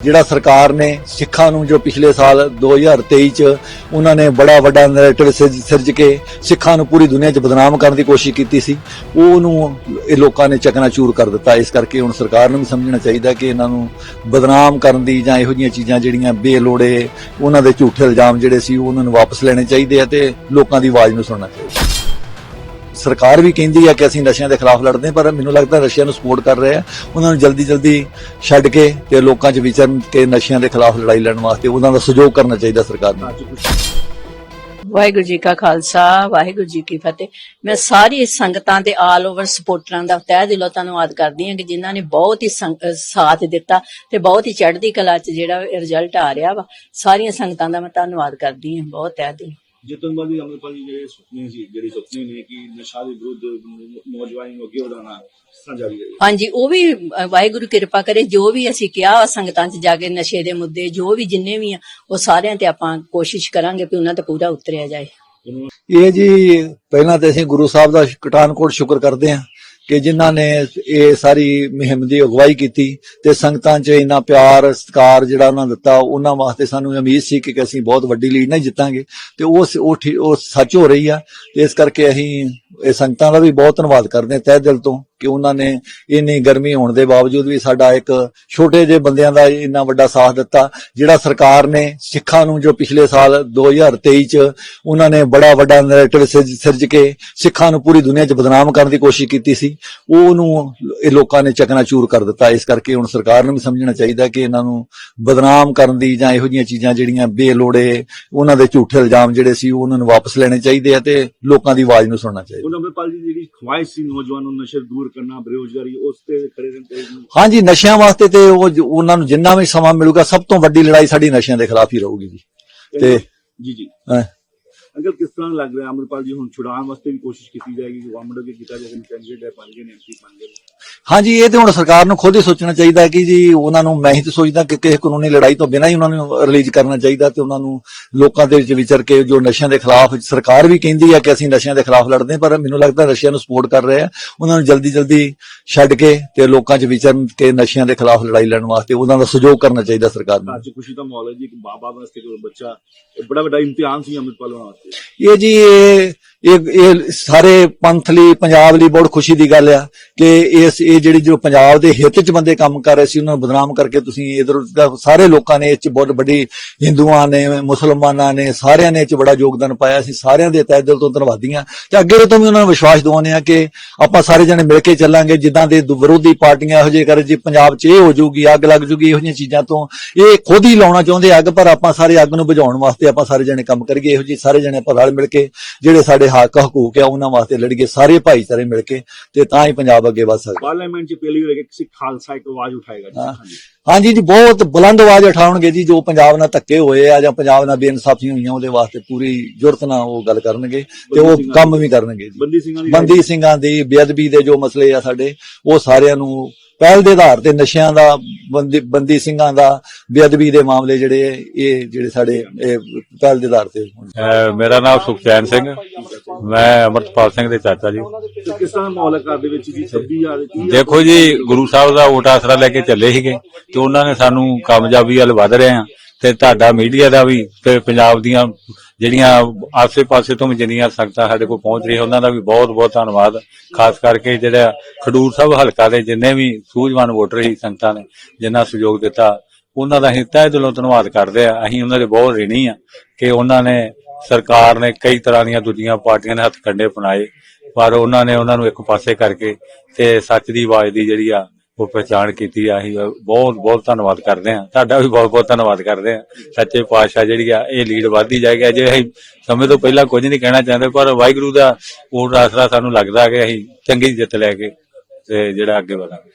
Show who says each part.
Speaker 1: ਜਿਹੜਾ ਸਰਕਾਰ ਨੇ ਸਿੱਖਾਂ ਨੂੰ ਜੋ ਪਿਛਲੇ ਸਾਲ 2023 ਚ ਉਹਨਾਂ ਨੇ ਬੜਾ ਵੱਡਾ ਨੈਰੇਟਿਵ ਸਿਰਜ ਕੇ ਸਿੱਖਾਂ ਨੂੰ ਪੂਰੀ ਦੁਨੀਆ 'ਚ ਬਦਨਾਮ ਕਰਨ ਦੀ ਕੋਸ਼ਿਸ਼ ਕੀਤੀ ਸੀ, ਉਹਨੂੰ ਇਹ ਲੋਕਾਂ ਨੇ ਚਕਨਾਚੂਰ ਕਰ ਦਿੱਤਾ। ਇਸ ਕਰਕੇ ਹੁਣ ਸਰਕਾਰ ਨੂੰ ਵੀ ਸਮਝਣਾ ਚਾਹੀਦਾ ਕਿ ਇਹਨਾਂ ਨੂੰ ਬਦਨਾਮ ਕਰਨ ਦੀ ਜਾਂ ਇਹੋ ਜਿਹੀਆਂ ਚੀਜ਼ਾਂ ਜਿਹੜੀਆਂ ਬੇਲੋੜੇ, ਉਹਨਾਂ ਦੇ ਝੂਠੇ ਇਲਜ਼ਾਮ ਜਿਹੜੇ ਸੀ ਉਹਨਾਂ ਨੂੰ ਵਾਪਸ ਲੈਣੇ ਚਾਹੀਦੇ ਆ ਤੇ ਲੋਕਾਂ ਦੀ ਆਵਾਜ਼ ਨੂੰ ਸੁਣਨਾ ਚਾਹੀਦਾ। ਸਰਕਾਰ ਵੀ ਕਹਿੰਦੀ ਆ ਕਿ ਅਸੀਂ ਨਸ਼ਿਆਂ ਦੇ ਖਿਲਾਫ ਲੜਦੇ ਪਰ ਮੈਨੂੰ ਲੱਗਦਾ ਨਸ਼ਿਆਂ ਨੂੰ ਸਪੋਰਟ ਕਰ ਰਹੇ ਆ। ਉਹਨਾਂ ਨੂੰ ਜਲਦੀ ਜਲਦੀ ਛੱਡ ਕੇ ਤੇ ਲੋਕਾਂ 'ਚ ਵਿਚਰਨ ਕੇ ਨਸ਼ਿਆਂ ਦੇ ਖਿਲਾਫ ਲੜਾਈ ਲੜਨ ਵਾਸਤੇ ਉਹਨਾਂ ਦਾ ਸਹਿਯੋਗ ਕਰਨਾ ਚਾਹੀਦਾ ਸਰਕਾਰ ਨੂੰ।
Speaker 2: ਵਾਹਿਗੁਰੂ ਜੀ ਕਾ ਖਾਲਸਾ, ਵਾਹਿਗੁਰੂ ਜੀ ਕੀ ਫਤਿਹ। ਮੈਂ ਸਾਰੀ ਸੰਗਤਾਂ ਦੇ ਆਲ ਓਵਰ ਸਪੋਰਟਰਾਂ ਦਾ ਤਹਿ ਦਿਲੋਂ ਧੰਨਵਾਦ ਕਰਦੀ ਹਾਂ ਕਿ ਜਿਨ੍ਹਾਂ ਨੇ ਬਹੁਤ ਹੀ ਸਾਥ ਦਿੱਤਾ ਤੇ ਬਹੁਤ ਹੀ ਚੜ੍ਹਦੀ ਕਲਾ ਚ ਜਿਹੜਾ ਰਿਜ਼ਲਟ ਆ ਰਿਹਾ ਵਾ। ਸਾਰੀਆਂ ਸੰਗਤਾਂ ਦਾ ਮੈਂ ਧੰਨਵਾਦ ਕਰਦੀ ਹਾਂ, ਬਹੁਤ ਤਹਿ ਦਿਲੋਂ।
Speaker 3: ਜਿੱਤਨਵਾਦੀ ਅੰਮ੍ਰਿਤਪਾਲ ਜੀ ਜਿਹੜੇ ਸੁਪਨੇ ਸੀ ਜਿਹੜੇ ਸੁਪਨੇ ਨੇ ਕਿ ਨਸ਼ਾ ਦੇ ਵਿਰੁੱਧ ਨੌਜਵਾਨਾਂ ਨੂੰ ਅੱਗੇ ਵਧਾਉਣਾ ਸਾਂਝਾ ਵੀ ਹੈ
Speaker 2: ਹਾਂਜੀ ਉਹ ਵੀ ਵਾਹਿਗੁਰੂ ਕਿਰਪਾ ਕਰੇ ਜੋ ਵੀ ਅਸੀਂ ਕਿਹਾ ਸੰਗਤਾਂ 'ਚ ਜਾ ਕੇ ਨਸ਼ੇ ਦੇ ਮੁੱਦੇ ਜੋ ਵੀ ਜਿੰਨੇ ਵੀ ਆ ਉਹ ਸਾਰਿਆਂ ਤੇ ਆਪਾਂ ਕੋਸ਼ਿਸ਼ ਕਰਾਂਗੇ ਕਿ ਉਹਨਾਂ ਤੇ ਪੂਰਾ ਉਤਰਿਆ ਜਾਏ।
Speaker 1: ਇਹ ਜੀ ਪਹਿਲਾਂ ਤੇ ਅਸੀਂ ਗੁਰੂ ਸਾਹਿਬ ਦਾ ਕਟਾਨਕੋਟ ਸ਼ੁਕਰ ਕਰਦੇ ਹਾਂ। ਕਿ ਜਿਨ੍ਹਾਂ ਨੇ ਇਹ ਸਾਰੀ ਮੁਹਿੰਮ ਦੀ ਅਗਵਾਈ ਕੀਤੀ ਤੇ ਸੰਗਤਾਂ 'ਚ ਇੰਨਾ ਪਿਆਰ, ਸਤਿਕਾਰ ਜਿਹੜਾ ਉਹਨਾਂ ਦਿੱਤਾ, ਉਹਨਾਂ ਵਾਸਤੇ ਸਾਨੂੰ ਉਮੀਦ ਸੀ ਕਿ ਅਸੀਂ ਬਹੁਤ ਵੱਡੀ ਲੀਡ ਨਾਲ ਜਿੱਤਾਂਗੇ ਤੇ ਉਹ ਸ- ਉਹ ਠੀ- ਉਹ ਸੱਚ ਹੋ ਰਹੀ ਆ ਤੇ ਇਸ ਕਰਕੇ ਅਸੀਂ ਇਹ ਸੰਗਤਾਂ ਦਾ ਵੀ ਬਹੁਤ ਧੰਨਵਾਦ ਕਰਦੇ ਹਾਂ ਤਹਿ ਦਿਲ ਤੋਂ। ਕਿ ਉਹਨਾਂ ਨੇ ਇੰਨੀ ਗਰਮੀ ਹੋਣ ਦੇ ਬਾਵਜੂਦ ਵੀ ਸਾਡਾ ਇੱਕ ਛੋਟੇ ਜਿਹੇ ਬੰਦਿਆਂ ਦਾ ਇੰਨਾ ਵੱਡਾ ਸਾਥ ਦਿੱਤਾ, ਜਿਹੜਾ ਸਰਕਾਰ ਨੇ ਸਿੱਖਾਂ ਨੂੰ ਜੋ ਪਿਛਲੇ ਸਾਲ 2023 ਚ ਉਹਨਾਂ ਨੇ ਬੜਾ ਵੱਡਾ ਨੈਰੇਟਿਵ ਸਿਰਜ ਕੇ ਸਿੱਖਾਂ ਨੂੰ ਪੂਰੀ ਦੁਨੀਆ 'ਚ ਬਦਨਾਮ ਕਰਨ ਦੀ ਕੋਸ਼ਿਸ਼ ਕੀਤੀ ਸੀ, ਉਹਨੂੰ ਇਹ ਲੋਕਾਂ ਨੇ ਚਕਨਾਚੂਰ ਕਰ ਦਿੱਤਾ। ਇਸ ਕਰਕੇ ਹੁਣ ਸਰਕਾਰ ਨੂੰ ਵੀ ਸਮਝਣਾ ਚਾਹੀਦਾ ਕਿ ਇਹਨਾਂ ਨੂੰ ਬਦਨਾਮ ਕਰਨ ਦੀ ਜਾਂ ਇਹੋ ਜਿਹੀਆਂ ਚੀਜ਼ਾਂ ਜਿਹੜੀਆਂ ਬੇਲੋੜੇ, ਉਹਨਾਂ ਦੇ ਝੂਠੇ ਇਲਜ਼ਾਮ ਜਿਹੜੇ ਸੀ ਉਹਨਾਂ ਨੂੰ ਵਾਪਸ ਲੈਣੇ ਚਾਹੀਦੇ ਆ ਤੇ ਲੋਕਾਂ ਦੀ ਆਵਾਜ਼ ਨੂੰ ਸੁਣਨਾ ਚਾਹੀਦਾ।
Speaker 3: ਉਹ ਅੰਮ੍ਰਿਤਪਾਲ ਜੀ, ਜਿਹੜੀ ਖਵਾਇਸ਼ ਸੀ ਨੌਜਵਾਨ ਨੂੰ ਨਸ਼ੇ ਦੂਰ ਦੂਰ ਕਰਨਾ ਬੇਰੁਜ਼ਗਾਰੀ ਉਸ ਤੇ ਖੜੇ ਰਹਿੰਦੇ
Speaker 1: ਹਾਂਜੀ ਨਸ਼ਿਆਂ ਵਾਸਤੇ ਤੇ ਉਹ ਉਹਨਾਂ ਨੂੰ ਜਿੰਨਾ ਵੀ ਸਮਾਂ ਮਿਲੂਗਾ ਸਭ ਤੋਂ ਵੱਡੀ ਲੜਾਈ ਸਾਡੀ ਨਸ਼ਿਆਂ ਦੇ ਖਿਲਾਫ ਹੀ ਰਹੂਗੀ ਜੀ। ਤੇ
Speaker 3: ਜੀ ਜੀ। ਅੰਕਲ ਕਿਸ ਤਰ੍ਹਾਂ ਲੱਗ ਰਿਹਾ ਅੰਮ੍ਰਿਤਪਾਲ ਜੀ? ਹੁਣ ਛੁਡਾਉਣ ਵਾਸਤੇ ਵੀ ਕੋਸ਼ਿਸ਼ ਕੀਤੀ ਜਾਏਗੀ ਕਿ ਗਵਰਨਮੈਂਟ ਅੱਗੇ ਕੀਤਾ ਜਾਏਗਾ ਕੈਂਡੀਡੇਟ ਹੈ ਗਏ ਨੇ ਐਮਪੀ ਨੇ।
Speaker 1: ਹਾਂਜੀ ਇਹ ਤੇ ਹੁਣ ਸਰਕਾਰ ਨੂੰ ਖੁਦ ਹੀ ਸੋਚਣਾ ਚਾਹੀਦਾ ਹੈ ਕਿ ਜੀ ਉਹਨਾਂ ਨੂੰ ਮੈਂ ਹੀ ਤਾਂ ਸੋਚਦਾ ਕਿ ਕਿਸੇ ਕਾਨੂੰਨੀ ਲੜਾਈ ਤੋਂ ਬਿਨਾਂ ਹੀ ਉਹਨਾਂ ਨੂੰ ਰਿਲੀਜ਼ ਕਰਨਾ ਚਾਹੀਦਾ ਤੇ ਉਹਨਾਂ ਨੂੰ ਲੋਕਾਂ ਦੇ ਵਿੱਚ ਵਿਚਰ ਕੇ ਜੋ ਨਸ਼ਿਆਂ ਦੇ ਖਿਲਾਫ ਸਰਕਾਰ ਵੀ ਕਹਿੰਦੀ ਹੈ ਕਿ ਅਸੀਂ ਨਸ਼ਿਆਂ ਦੇ ਖਿਲਾਫ ਲੜਦੇ ਹਾਂ ਪਰ ਮੈਨੂੰ ਲੱਗਦਾ ਨਸ਼ਿਆਂ ਨੂੰ ਸਪੋਰਟ ਕਰ ਰਹੇ ਆ। ਉਹਨਾਂ ਨੂੰ ਜਲਦੀ ਜਲਦੀ ਛੱਡ ਕੇ ਤੇ ਲੋਕਾਂ 'ਚ ਵਿਚਰਨ ਕੇ ਨਸ਼ਿਆਂ ਦੇ ਖਿਲਾਫ ਲੜਾਈ ਲੜਨ ਵਾਸਤੇ ਉਹਨਾਂ ਦਾ ਸਹਿਯੋਗ ਕਰਨਾ ਚਾਹੀਦਾ ਸਰਕਾਰ ਨੂੰ।
Speaker 3: ਅੱਜ ਖੁਸ਼ੀ ਦਾ ਮਾਹੌਲ ਹੈ ਜੀ ਇੱਕ ਬਾਬਾ ਵਾਸਤੇ ਕੋਈ ਬੱਚਾ ਬੜਾ ਵੱਡਾ ਇਮਤਿਹਾਨ ਸੀ ਅੰਮ੍ਰਿਤਪਾਲ ਹੋਣਾ ਵਾਸਤੇ।
Speaker 1: ਇਹ ਜੀ ਇਹ ਇਹ ਸਾਰੇ ਪੰਥ ਲਈ, ਪੰਜਾਬ ਲਈ ਬਹੁਤ ਖੁਸ਼ੀ ਦੀ ਗੱਲ ਆ ਕਿ ਇਸ, ਇਹ ਜਿਹੜੀ ਜੋ ਪੰਜਾਬ ਦੇ ਹਿੱਤ 'ਚ ਬੰਦੇ ਕੰਮ ਕਰ ਰਹੇ ਸੀ, ਉਹਨਾਂ ਨੂੰ ਬਦਨਾਮ ਕਰਕੇ ਤੁਸੀਂ ਇਧਰ ਸਾਰੇ ਲੋਕਾਂ ਨੇ ਇਸ 'ਚ ਬਹੁਤ ਵੱਡੀ ਹਿੰਦੂਆਂ ਨੇ, ਮੁਸਲਮਾਨਾਂ ਨੇ, ਸਾਰਿਆਂ ਨੇ ਇਸ 'ਚ ਬੜਾ ਯੋਗਦਾਨ ਪਾਇਆ ਸੀ, ਸਾਰਿਆਂ ਦੇ ਤਹਿ ਦਿਲ ਤੋਂ ਧੰਨਵਾਦੀ ਹਾਂ ਤੇ ਅੱਗੇ ਤੋਂ ਵੀ ਉਹਨਾਂ ਨੂੰ ਵਿਸ਼ਵਾਸ ਦਿਵਾਉਂਦੇ ਆ ਕਿ ਆਪਾਂ ਸਾਰੇ ਜਣੇ ਮਿਲ ਕੇ ਚੱਲਾਂਗੇ, ਜਿੱਦਾਂ ਦੇ ਵਿਰੋਧੀ ਪਾਰਟੀਆਂ ਇਹੋ ਜਿਹੇ ਕਰ ਜੀ, ਪੰਜਾਬ 'ਚ ਇਹ ਹੋ ਜਾਊਗੀ, ਅੱਗ ਲੱਗ ਜੂਗੀ, ਇਹੋ ਜਿਹੀਆਂ ਚੀਜ਼ਾਂ ਤੋਂ ਇਹ ਖੁਦ ਹੀ ਲਾਉਣਾ ਚਾਹੁੰਦੇ ਅੱਗ, ਪਰ ਆਪਾਂ ਸਾਰੇ ਅੱਗ ਨੂੰ ਬੁਝਾਉਣ ਵਾਸਤੇ ਆਪਾਂ ਸਾਰੇ ਜਣੇ ਕੰਮ ਕਰੀਏ, ਇਹੋ ਜਿਹੇ ਸਾਰੇ ਜਣੇ ਆਪਾਂ ਰਲ ਮਿਲ ਕੇ ਜਿਹੜੇ ਸਾਡੇ ਹੱਕ ਹਕੂਕ ਆ ਉਹਨਾਂ ਵਾਸਤੇ ਲੜੀਏ ਸਾਰੇ ਭਾਈਚਾਰੇ ਮਿਲ ਕੇ ਤੇ ਤਾਂ ਹੀ ਪੰਜਾਬ ਅੱਗੇ ਵਧ ਸਕਦਾ।
Speaker 3: ਪਾਰਲੀਮੈਂਟ 'ਚ ਪਹਿਲੀ ਵਾਰ ਇੱਕ ਸਿੱਖ ਖਾਲਸਾ ਇੱਕ ਆਵਾਜ਼ ਉਠਾਏਗਾ ਜੀ।
Speaker 1: ਹਾਂ।
Speaker 3: ਹਾਂਜੀ।
Speaker 1: ਹਾਂਜੀ ਜੀ ਬਹੁਤ ਬੁਲੰਦ ਆਵਾਜ਼ ਉਠਾਉਣਗੇ ਜੀ ਜੋ ਪੰਜਾਬ ਨਾਲ ਧੱਕੇ ਹੋਏ ਆ ਜਾਂ ਪੰਜਾਬ ਨਾਲ ਬੇਇਨਸਾਫੀਆਂ ਹੋਈਆਂ ਉਹਦੇ ਵਾਸਤੇ ਪੂਰੀ ਜੁਰਤ ਨਾਲ ਉਹ ਗੱਲ ਕਰਨਗੇ ਤੇ ਉਹ ਕੰਮ ਵੀ ਕਰਨਗੇ ਜੀ।
Speaker 3: ਬੰਦੀ ਸਿੰਘਾਂ ਦੀ
Speaker 1: ਬੰਦੀ ਸਿੰਘਾਂ ਦੀ ਬੇਅਦਬੀ ਦੇ ਜੋ ਮਸਲੇ ਆ ਸਾਡੇ ਉਹ ਸਾਰਿਆਂ ਨੂੰ ਪਹਿਲ ਦੇ ਆਧਾਰ ਤੇ ਨਸ਼ਿਆਂ ਦਾ ਬੰਦੀ ਬੰਦੀ ਸਿੰਘਾਂ ਦਾ ਬੇਅਦਬੀ ਦੇ ਮਾਮਲੇ ਜਿਹੜੇ ਇਹ ਜਿਹੜੇ ਸਾਡੇ ਇਹ ਪਹਿਲ ਦੇ ਆਧਾਰ ਤੇ
Speaker 4: ਮੇਰਾ ਨਾਮ ਸੁਖਚੈਨ ਸਿੰਘ। ਮੈਂ ਅਮਰਤਪਾਲ ਸਿੰਘ ਦੇ ਚਾਚਾ ਜੀ।
Speaker 3: ਤੇ ਕਿਸ ਤਰ੍ਹਾਂ ਦਾ ਮਾਹੌਲ ਹੈ ਘਰ ਦੇ ਵਿੱਚ ਜੀ? 26000 30
Speaker 4: ਦੇਖੋ ਜੀ ਗੁਰੂ ਸਾਹਿਬ ਦਾ ਓਟ ਆਸਰਾ ਲੈ ਕੇ ਚੱਲੇ ਸੀਗੇ ਤੇ ਉਹਨਾਂ ਨੇ ਸਾਨੂੰ ਕਾਮਯਾਬੀ ਵੱਲ ਵਧ ਰਹੇ ਆ ਤੇ ਤੁਹਾਡਾ ਮੀਡੀਆ ਦਾ ਵੀ ਤੇ ਪੰਜਾਬ ਦੀਆਂ ਜਿਹੜੀਆਂ ਆਸੇ-ਪਾਸੇ ਤੋਂ ਵੀ ਜਿੰਨੀਆਂ ਸੰਗਤਾਂ ਸਾਡੇ ਕੋਲ ਪਹੁੰਚ ਰਹੀਆਂ ਉਹਨਾਂ ਦਾ ਵੀ ਬਹੁਤ-ਬਹੁਤ ਧੰਨਵਾਦ। ਖਾਸ ਕਰਕੇ ਜਿਹੜਾ ਖਡੂਰ ਸਾਹਿਬ ਹਲਕਾ ਦੇ ਜਿੰਨੇ ਵੀ ਸੂਝਵਾਨ ਵੋਟਰ ਸੀ ਸੰਗਤਾਂ ਨੇ ਜਿਨ੍ਹਾਂ ਸਹਿਯੋਗ ਦਿੱਤਾ ਉਹਨਾਂ ਦਾ ਅਸੀਂ ਤਹਿ ਦਿਲੋਂ ਧੰਨਵਾਦ ਕਰਦੇ ਆ ਅਸੀਂ ਉਹਨਾਂ ਦੇ ਬਹੁਤ ਰਿਣੀ ਆ ਕਿ ਉਹਨਾਂ ਨੇ ਸਰਕਾਰ ਨੇ ਕਈ ਤਰ੍ਹਾਂ ਦੀਆਂ ਦੂਜੀਆਂ ਪਾਰਟੀਆਂ ਨੇ ਹੱਥ ਕੰਡੇ ਪਨਾਏ ਪਰ ਉਹਨਾਂ ਨੇ ਉਹਨਾਂ ਨੂੰ ਇੱਕ ਪਾਸੇ ਕਰਕੇ ਤੇ ਸੱਚ ਦੀ ਆਵਾਜ਼ ਦੀ ਜਿਹੜੀ ਆ, ਉਹ ਪਛਾਣ ਕੀਤੀ ਆ। ਅਸੀਂ ਬਹੁਤ ਬਹੁਤ ਧੰਨਵਾਦ ਕਰਦੇ ਆ ਤੁਹਾਡਾ ਵੀ ਬਹੁਤ ਬਹੁਤ ਧੰਨਵਾਦ ਕਰਦੇ ਆ ਸੱਚੇ ਪਾਤਸ਼ਾਹ ਜਿਹੜੀ ਆ, ਇਹ ਲੀਡ ਵਧਦੀ ਜਾਏਗੀ। ਜੇ ਅਸੀਂ ਸਮੇਂ ਤੋਂ ਪਹਿਲਾਂ ਕੁਝ ਨਹੀਂ ਕਹਿਣਾ ਚਾਹੁੰਦੇ, ਪਰ ਵਾਹਿਗੁਰੂ ਦਾ ਉਹ ਆਸਰਾ ਸਾਨੂੰ ਲੱਗਦਾ ਕਿ ਅਸੀਂ ਚੰਗੀ ਜਿੱਤ ਲੈ ਕੇ ਤੇ ਜਿਹੜਾ ਅੱਗੇ ਵਧਾਂਗੇ।